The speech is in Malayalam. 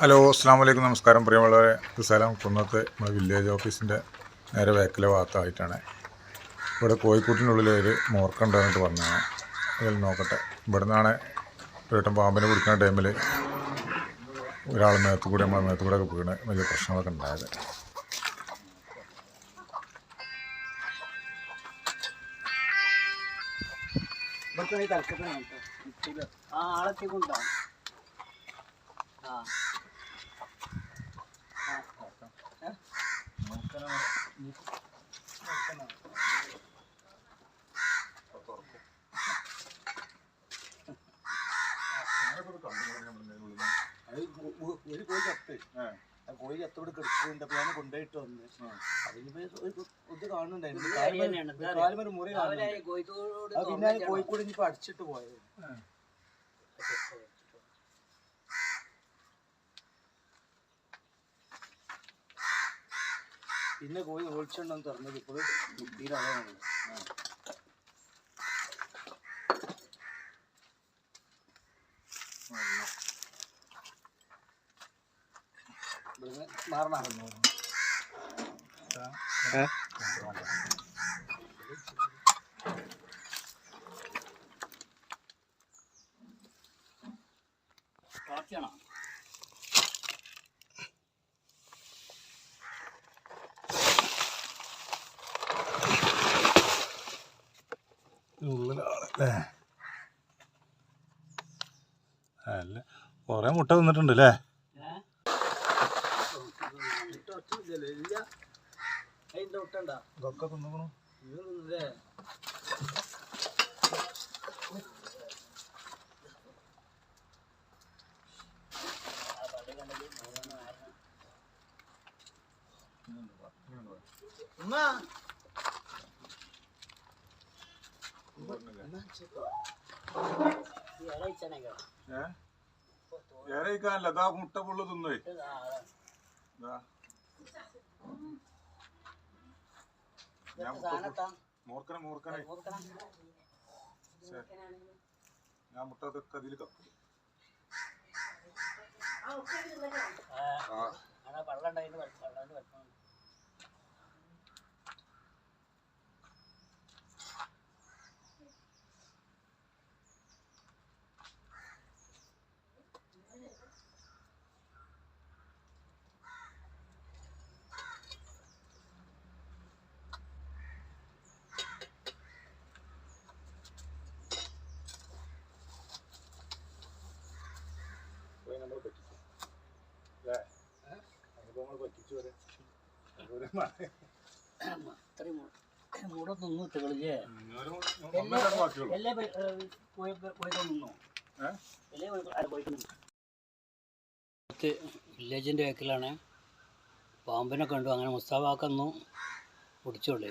ഹലോ അസ്സാം വലൈക്കും നമസ്കാരം. പ്രിയമുള്ളവരെ ഇത് സ്ഥലം കുന്നത്ത് നമ്മുടെ വില്ലേജ് ഓഫീസിന്റെ നേരെ വേക്കിലെ ഭാഗത്തായിട്ടാണ്. ഇവിടെ കോഴിക്കൂട്ടിനുള്ളിൽ ഒരു മോർക്കുണ്ട് എന്നിട്ട് പറഞ്ഞാണ് അതിൽ നോക്കട്ടെ. ഇവിടെ നിന്നാണ് വീട്ടൻ പാമ്പിനെ പിടിക്കുന്ന ടൈമിൽ ഒരാൾ മേത്ത് കൂടി നമ്മളെ മേത്ത് കൂടെ ഒക്കെ വീണ്. വലിയ പ്രശ്നങ്ങളൊക്കെ ഉണ്ടായത്. ആ ആളെത്തി കൊണ്ടാ ആ. ഒരു കോഴി ചത്ത് ആ കോഴി ചത്തോട് കിടക്കുന്നുണ്ട് അപ്പൊ ഞാൻ കൊണ്ടുപോയിട്ട് വന്ന് അതിനിപ്പോ ഇത് കാണുന്നുണ്ടായിരുന്നു ഒരു മുറി കാണുന്നുണ്ട് പിന്നെ കോഴിക്കോട് ഇനിയിപ്പോ അടിച്ചിട്ട് പോയത്. പിന്നെ കോഴി ഒളിച്ചുണ്ടെന്ന് തുറന്നത് ഇപ്പോൾ ബുദ്ധിയിലാണ് മാറണോ. ഉള്ളിലാണല്ലേ അല്ല. കുറേ മുട്ട തന്നിട്ടുണ്ട് അല്ലേ ഇതൊക്കെ തിന്നു ഇതൊന്നുമില്ലേ ഉമ്മ. ഏറെക്കാനല്ല അതാ മുട്ട പുള്ളു തിന്നോയി ഞാൻ മുട്ട മൂർക്കനെ മൂർക്കനെ. ഞാൻ മുട്ട അതിൽ കപ്പു ആ പോയി നമ്മൾ പറ്റിച്ചു അല്ലേ പറ്റിച്ചു വരെ മൂടെ നിന്നു എല്ലാ നിന്നു? ഏ? വില്ലേജിന്റെ വേക്കിലാണ് പാമ്പിനെ കണ്ടു അങ്ങനെ മുസ്താഫാക്കുന്നു പിടിച്ചോളേ